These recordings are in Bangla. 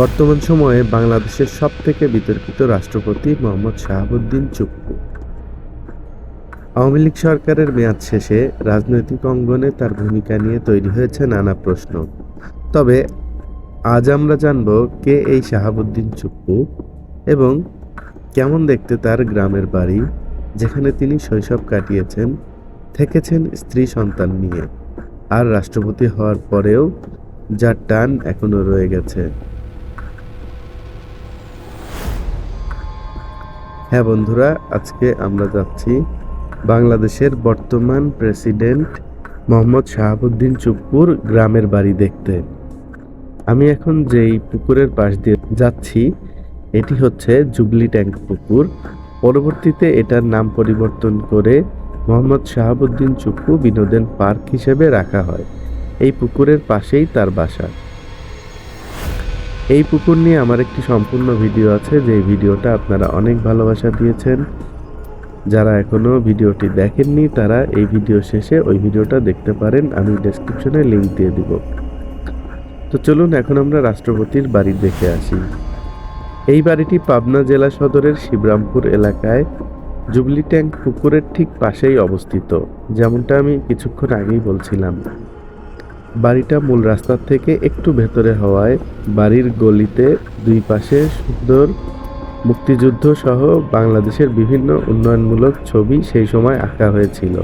বর্তমান সময়ে বাংলাদেশের সবথেকে বিতর্কিত রাষ্ট্রপতি মোহাম্মদ শাহাবুদ্দিন চুপ্পু। আওয়ামী লীগ সরকারের মেয়াদ শেষে রাজনৈতিক অঙ্গনে তার ভূমিকা নিয়ে তৈরি হয়েছে নানা প্রশ্ন। তবে আজ আমরা জানব কে এই শাহাবুদ্দিন চুপ্পু এবং কেমন দেখতে তার গ্রামের বাড়ি, যেখানে তিনি শৈশব কাটিয়েছেন, থেকেছেন স্ত্রী সন্তান নিয়ে। আর রাষ্ট্রপতি হওয়ার পরেও যার টান এখনও রয়ে গেছে। হ্যাঁ বন্ধুরা, আজকে আমরা যাচ্ছি বাংলাদেশের বর্তমান প্রেসিডেন্ট মোহাম্মদ শাহাবুদ্দিন চুপ্পুর গ্রামের বাড়ি দেখতে। আমি এখন যেই পুকুরের পাশ দিয়ে যাচ্ছি, এটি হচ্ছে জুবলি ট্যাঙ্ক পুকুর। পরবর্তীতে এটার নাম পরিবর্তন করে মোহাম্মদ শাহাবুদ্দিন চুপ্পু বিনোদন পার্ক হিসেবে রাখা হয়। এই পুকুরের পাশেই তার বাসা। এই পুকুর নিয়ে আমার একটি সম্পূর্ণ ভিডিও আছে যে ভিডিওটা আপনারা অনেক ভালোবাসা দিয়েছেন। যারা এখনও ভিডিওটি দেখেননি, তারা এই ভিডিও শেষে ওই ভিডিওটা দেখতে পারেন, আমি ডেসক্রিপশনে লিঙ্ক দিয়ে দিব। তো চলুন, এখন আমরা রাষ্ট্রপতির বাড়ি দেখে আসি। এই বাড়িটি পাবনা জেলা সদরের শিবরামপুর এলাকায় জুবলি ট্যাঙ্ক পুকুরের ঠিক পাশেই অবস্থিত, যেমনটা আমি কিছুক্ষণ আগেই বলছিলাম। বাড়িটা মূল রাস্তার থেকে একটু ভেতরে হওয়ায় বাড়ির গলিতে দুই পাশে সুন্দর মুক্তিযুদ্ধ সহ বাংলাদেশের বিভিন্ন উন্নয়নমূলক ছবি সেই সময় আঁকা হয়েছিল।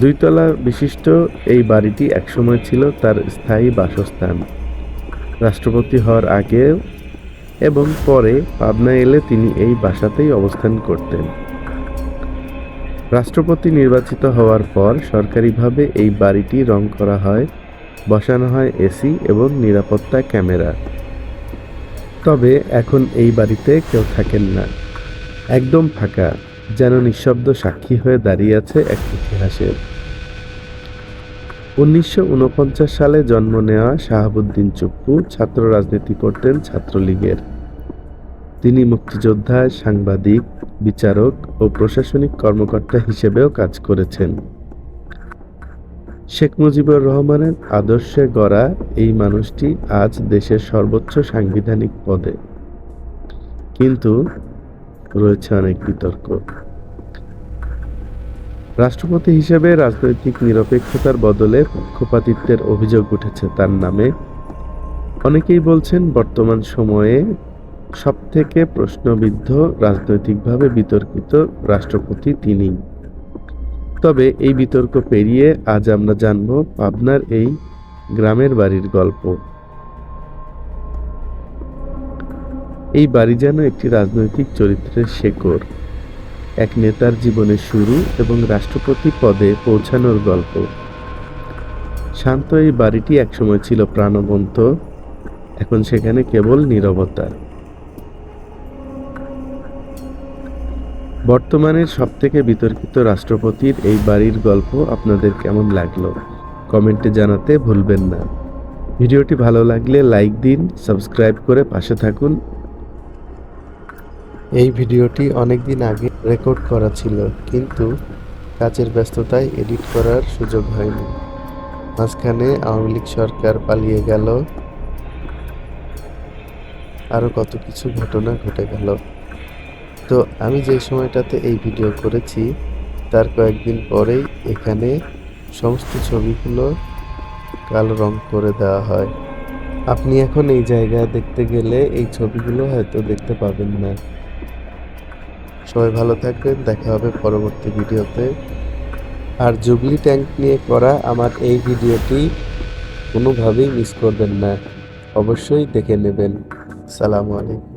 দুইতলা বিশিষ্ট এই বাড়িটি একসময় ছিল তার স্থায়ী বাসস্থান। রাষ্ট্রপতি হওয়ার আগে এবং পরে পাবনা এলে তিনি এই বাসাতেই অবস্থান করতেন। রাষ্ট্রপতি নির্বাচিত হওয়ার পর সরকারিভাবে এই বাড়িটি রং করা হয়, বসানো হয় এসি এবং নিরাপত্তা ক্যামেরা। তবে এখন এই বাড়িতে কেউ থাকেন না। একদম ফাঁকা, যেন নিঃশব্দ সাক্ষী হয়ে দাঁড়িয়ে আছে এক ইতিহাসের। উনিশশো উনপঞ্চাশ সালে জন্ম নেওয়া শাহাবুদ্দিন চুপ্পু ছাত্র রাজনীতি করতেন ছাত্রলীগের। তিনি মুক্তিযোদ্ধা, সাংবাদিক, বিচারক ও প্রশাসনিক কর্মকর্তা হিসেবেও কাজ করেছেন। শেখ মুজিবুর রহমানের আদর্শে গড়া এই মানুষটি আজ দেশের সর্বোচ্চ সাংবিধানিক পদে। কিন্তু রয়েছে অনেক বিতর্ক। রাষ্ট্রপতি হিসেবে রাজনৈতিক নিরপেক্ষতার বদলে পক্ষপাতিত্বের অভিযোগ উঠেছে তার নামে। অনেকেই বলছেন, বর্তমান সময়ে সবথেকে প্রশ্নবিদ্ধ, রাজনৈতিকভাবে বিতর্কিত রাষ্ট্রপতি তিনি। তবে এই বিতর্ক পেরিয়ে আজ আমরা জানব পাবনার এই গ্রামের বাড়ির গল্প। এই বাড়ি যেন একটি রাজনৈতিক চরিত্রের শেকড়, এক নেতার জীবনের শুরু এবং রাষ্ট্রপতি পদে পৌঁছানোর গল্প। শান্ত এই বাড়িটি একসময় ছিল প্রাণবন্ত, এখন সেখানে কেবল নীরবতা। বর্তমানের সবথেকে বিতর্কিত রাষ্ট্রপতির এই বাড়ির গল্প আপনাদের কেমন লাগল? কমেন্টে জানাতে ভুলবেন না। ভিডিওটি ভালো লাগলে লাইক দিন, সাবস্ক্রাইব করে পাশে থাকুন। এই ভিডিওটি অনেক দিন আগে রেকর্ড করা ছিল, কিন্তু কাজের ব্যস্ততায় এডিট করার সুযোগ হয়নি। মাঝখানে আওয়ামী লীগ সরকার পালিয়ে গেল। আরও কত কিছু ঘটনা ঘটে গেল। তো আমি যে সময়টাতে এই ভিডিও করেছি, তার কয়েকদিন পরেই এখানে সমস্ত ছবিগুলো কালো রং করে দেওয়া হয়। আপনি এখন এই জায়গায় দেখতে গেলে এই ছবিগুলো হয়তো দেখতে পাবেন না। সবাই ভালো থাকবেন, দেখা হবে পরবর্তী ভিডিওতে। আর জুবলি ট্যাঙ্ক নিয়ে করা আমার এই ভিডিওটি কোনোভাবেই মিস করবেন না। অবশ্যই দেখে নেবেন। সালামু আলাইকুম।